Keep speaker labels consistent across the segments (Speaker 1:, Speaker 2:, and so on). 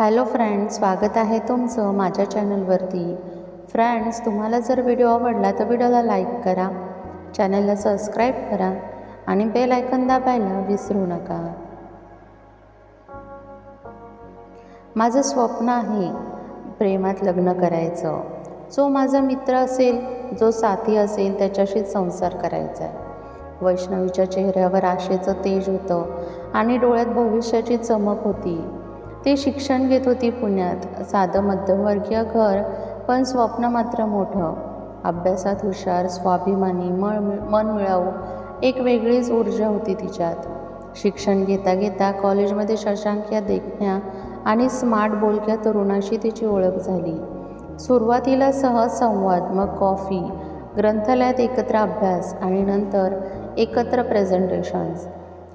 Speaker 1: Hello friends स्वागत आहे तुमचं माझ्या चॅनलवरती. फ्रेंड्स तुम्हाला जर व्हिडिओ आवडला तर व्हिडिओला लाईक करा चॅनलला सबस्क्राईब करा आणि बेल आयकन दाबायला विसरू नका. माझं स्वप्न आहे प्रेमात लग्न करायचं. जो माझा मित्र असेल जो साथी असेल त्याच्याशीच संसार करायचा आहे. वैष्णवीच्या चेहऱ्यावर आशेचं तेज होतं आणि डोळ्यात भविष्याची चमक होती. ती शिक्षण घेत होती पुण्यात. साधं मध्यमवर्गीय घर पण स्वप्न मात्र मोठं. अभ्यासात हुशार स्वाभिमानी मळ मन मिळावू एक वेगळीच ऊर्जा होती तिच्यात. शिक्षण घेता घेता कॉलेजमध्ये शशांक या देखण्या आणि स्मार्ट बोलक्या तरुणाशी तिची ओळख झाली. सुरुवातीला सहज संवाद मग कॉफी ग्रंथालयात एकत्र अभ्यास आणि नंतर एकत्र प्रेझेंटेशन्स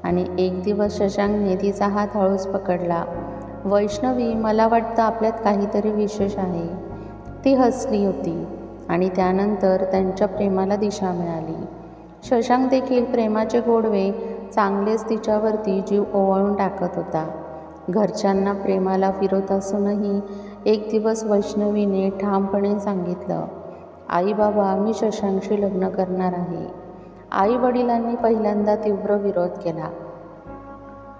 Speaker 1: आणि एक दिवस शशांकने तिचा हात हळूच पकडला. वैष्णवी मला वाटतं आपल्यात काहीतरी विशेष आहे. ती हसली होती आणि त्यानंतर त्यांच्या प्रेमाला दिशा मिळाली. शशांक देखील प्रेमाचे गोडवे चांगलेच तिच्यावरती जीव ओवाळून टाकत होता. घरच्यांना प्रेमाला फिरवत असूनही एक दिवस वैष्णवीने ठामपणे सांगितलं आई बाबा मी शशांकशी लग्न करणार आहे. आई वडिलांनी पहिल्यांदा तीव्र विरोध केला.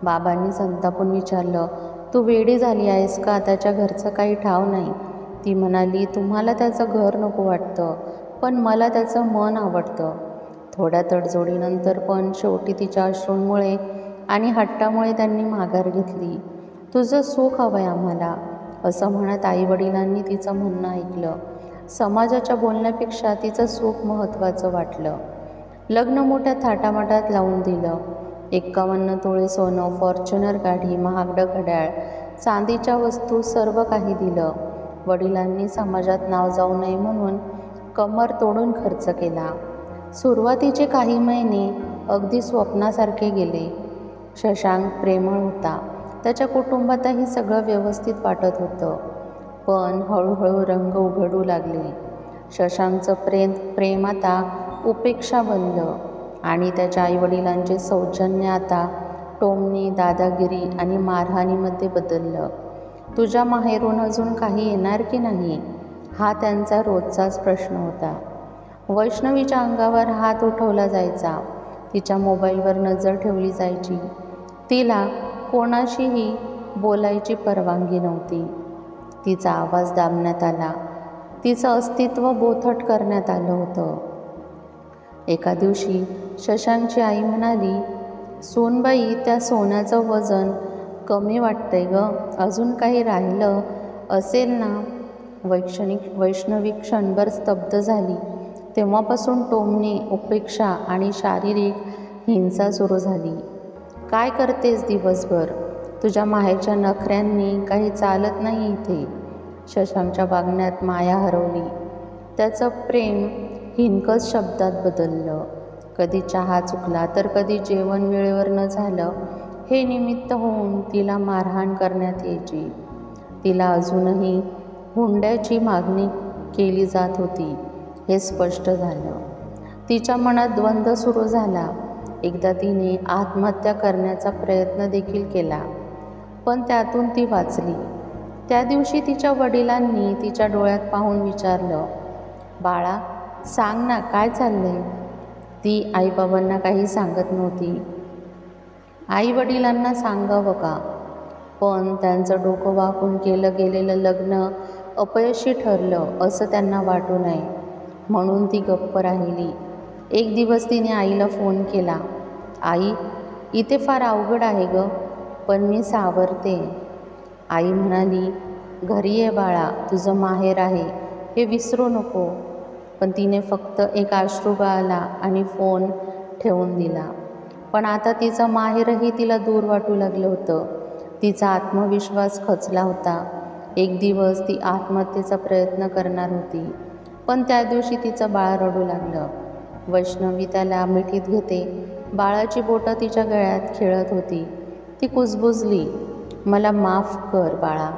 Speaker 1: बाबांनी संतापून विचारलं तू वेडी झाली आहेस का? त्याच्या घरचं काही ठाव नाही. ती म्हणाली तुम्हाला त्याचं घर नको वाटतं पण मला त्याचं मन आवडतं. थोड्या तडजोडीनंतर पण शेवटी तिच्या अश्रूंमुळे आणि हट्टामुळे त्यांनी माघार घेतली. तुझं सुख हवं आहे आम्हाला असं म्हणत आईवडिलांनी तिचं म्हणणं ऐकलं. समाजाच्या बोलण्यापेक्षा तिचं सुख महत्त्वाचं वाटलं. लग्न मोठ्या थाटामाटात लावून दिलं. एक्कावन्न तोळे सोनं फॉर्च्युनर गाडी महागडं घड्याळ चांदीच्या वस्तू सर्व काही दिलं. वडिलांनी समाजात नाव जाऊ नये म्हणून कमर तोडून खर्च केला. सुरुवातीचे काही महिने अगदी स्वप्नासारखे गेले. शशांक प्रेमळ होता. त्याच्या कुटुंबातही सगळं व्यवस्थित वाटत होतं. पण हळूहळू रंग उघडू लागले. शशांकचं प्रेम प्रेम आता उपेक्षा बनलं. आणि त्याच्या आईवडिलांचे सौजन्य आता टोमणे दादागिरी आणि मारहाणीमध्ये बदललं. तुझ्या माहेरून अजून काही येणार की नाही? हा त्यांचा रोजचाच प्रश्न होता. वैष्णवीच्या अंगावर हात उठवला जायचा. तिच्या मोबाईलवर नजर ठेवली जायची. तिला कोणाशीही बोलायची परवानगी नव्हती. तिचा आवाज दाबण्यात आला. तिचं अस्तित्व बोथट करण्यात आलं होतं. एका दिवशी शशांकची आई म्हणाली सोनबाई त्या सोन्याचं वजन कमी वाटतंय ग. अजून काही राहिलं असेल ना? वैक्षणिक वैष्णवी क्षणभर स्तब्ध झाली. तेव्हापासून टोमणे उपेक्षा आणि शारीरिक हिंसा सुरू झाली. काय करतेस दिवसभर? तुझ्या माहेरच्या नखऱ्यांनी काही चालत नाही इथे शशांकच्या वागण्यात माया हरवली. त्याचं प्रेम हिनकस शब्दात बदललं. कधी चहा चुकला तर कधी जेवण वेळेवर न झालं हे निमित्त होऊन तिला मारहाण करण्यात यायची. तिला अजूनही हुंड्याची मागणी केली जात होती हे स्पष्ट झालं. तिच्या मनात द्वंद्व सुरू झाला. एकदा तिने आत्महत्या करण्याचा प्रयत्न देखील केला पण त्यातून ती वाचली. त्या दिवशी तिच्या वडिलांनी तिच्या डोळ्यात पाहून विचारलं बाळा सांग ना काय चाललंय? ती आईबाबांना काही सांगत नव्हती. आई वडिलांना सांगावं का? पण त्यांचं डोकं वाकून केलं गेलेलं लग्न अपयशी ठरलं असं त्यांना वाटू नये. म्हणून ती गप्प राहिली. एक दिवस तिने आईला फोन केला. आई इथे फार अवघड आहे ग पण मी सावरते. आई म्हणाली घरी ये बाळा तुझं माहेर आहे. हे विसरू नको. पण तिने फक्त एक अश्रू गाळला आणि फोन ठेवून दिला. पण आता तिचं माहेरही तिला दूर वाटू लागलं होतं. तिचा आत्मविश्वास खचला होता. एक दिवस ती आत्महत्येचा प्रयत्न करणार होती. पण त्या दिवशी तिचं बाळ रडू लागलं. वैष्णवी त्याला मिठीत घेते. बाळाची बोटं तिच्या गळ्यात खेळत होती. ती कुजबुजली मला माफ कर बाळा.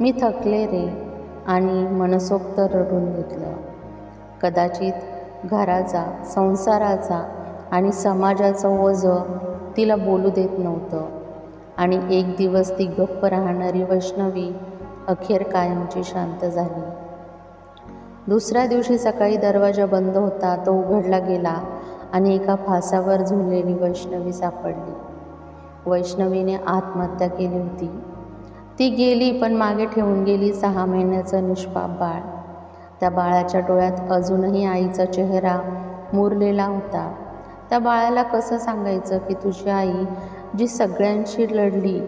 Speaker 1: मी थकले रे. आणि मनसोक्त रडून घेतलं. कदाचित घराचा संसाराचा आणि समाजाचं ओझं तिला बोलू देत नव्हतं. आणि एक दिवस ती गप्प राहणारी वैष्णवी अखेर कायमची शांत झाली. दुसऱ्या दिवशी सकाळी दरवाजा बंद होता तो उघडला गेला आणि एका फासावर झुललेली वैष्णवी सापडली. वैष्णवीने आत्महत्या केली होती. ती गेली पण मागे ठेवून गेली सहा महिन्याचं निष्पाप बाळ. त्या बाळाच्या डोळ्यात अजूनही आईचा चेहरा मुरलेला होता. त्या बाळाला कसं सांगायचं की तुझी आई जी सगळ्यांशी लढली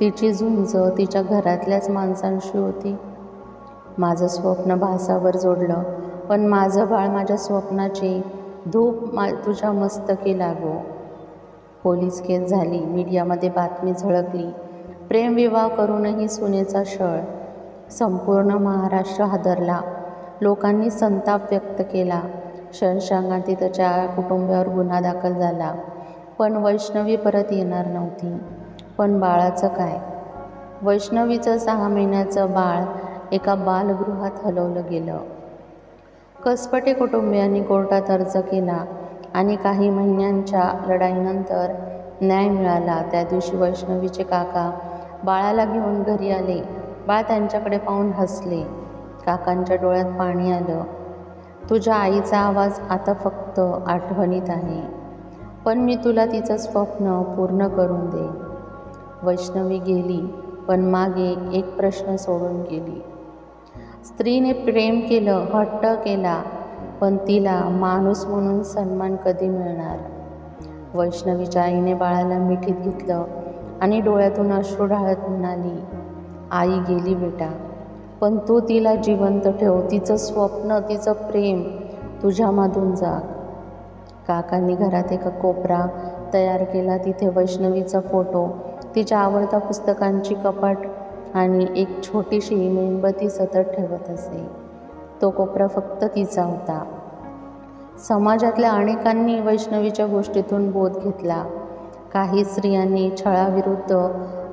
Speaker 1: तिची झुंज तिच्या घरातल्याच माणसांशी होती. माझं स्वप्न भासावर जोडलं पण माझं बाळ माझ्या स्वप्नाची धूप मा तुझ्या मस्तकी लागो. पोलीस केस झाली मीडियामध्ये बातमी झळकली. प्रेमविवाह करूनही सुनेचा छळ संपूर्ण महाराष्ट्र हादरला. लोकांनी संताप व्यक्त केला. शशांकांती त्याच्या कुटुंबावर गुन्हा दाखल झाला. पण वैष्णवी परत येणार नव्हती. पण बाळाचं काय? वैष्णवीचं सहा महिन्याचं बाळ एका बालगृहात हलवलं गेलं. कसपटे कुटुंबियांनी कोर्टात अर्ज केला आणि काही महिन्यांच्या लढाईनंतर न्याय मिळाला. त्या दिवशी वैष्णवीचे काका बाळाला घेऊन घरी आले. बाळ त्यांच्याकडे पाहून हसले. काकांच्या डोळ्यात पाणी आलं. तुझ्या आईचा आवाज आता फक्त आठवणीत आहे. पण मी तुला तिचं स्वप्न पूर्ण करून दे. वैष्णवी गेली पण मागे एक प्रश्न सोडून गेली. स्त्रीने प्रेम केलं हट्ट केला पण तिला माणूस म्हणून सन्मान कधी मिळणार? वैष्णवीच्या आईने बाळाला मिठीत घेतलं आणि डोळ्यातून अश्रू ढाळत म्हणाली आई गेली बेटा. पण तू तिला जिवंत ठेव. तिचं स्वप्न तिचं प्रेम तुझ्यामधून जाग. काकांनी घरात एका कोपरा तयार केला. तिथे वैष्णवीचा फोटो तिच्या आवडत्या पुस्तकांची कपाट आणि एक छोटीशी मेणबत्ती सतत ठेवत असे. तो कोपरा फक्त तिचा होता. समाजातल्या अनेकांनी वैष्णवीच्या गोष्टीतून बोध घेतला. काही स्त्रियांनी छळाविरुद्ध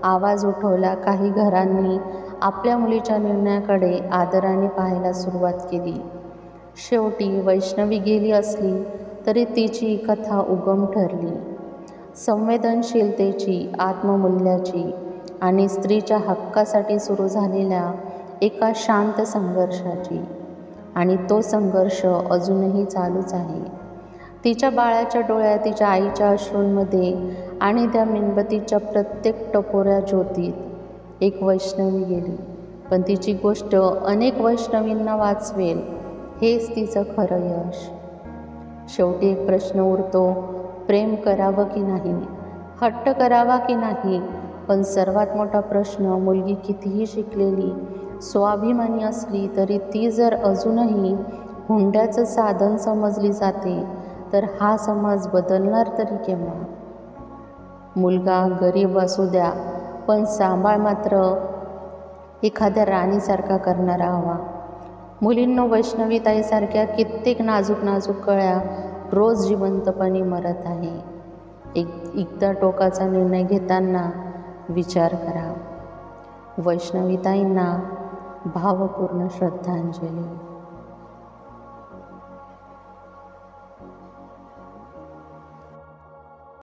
Speaker 1: आवाज उठवला. काही घरांनी आपल्या मुलीच्या निर्णयाकडे आदराने पाहायला सुरुवात केली. शेवटी वैष्णवी गेली असली तरी तिची कथा उगम ठरली. संवेदनशीलतेची आत्ममूल्याची आणि स्त्रीच्या हक्कासाठी सुरू झालेल्या एका शांत संघर्षाची. आणि तो संघर्ष अजूनही चालूच आहे. तिच्या बाळाच्या डोळ्या तिच्या आईच्या अश्रूंमध्ये आणि त्या मेणबत्तीच्या प्रत्येक टपोऱ्या ज्योतीत एक वैष्णवी गेली. पण तिची गोष्ट अनेक वैष्णवींना वाचवेल हेच तिचं खरं यश. शेवटी एक प्रश्न उरतो प्रेम करावं की नाही? हट्ट करावा की नाही? पण सर्वात मोठा प्रश्न मुलगी कितीही शिकलेली स्वाभिमानी असली तरी ती जर अजूनही हुंड्याचं साधन समजली जाते तर हा समाज बदलणार तरी केव्हा? मुलगा गरीब असू द्या पण सांभाळ मात्र एखाद्या राणीसारखा करणारा हवा मुलींनो वैष्णवीताईसारख्या कित्येक नाजूक नाजूक कळ्या रोज जिवंतपणे मरत आहे. एक एकदा टोकाचा निर्णय घेताना विचार करा. वैष्णवीताईंना भावपूर्ण श्रद्धांजली.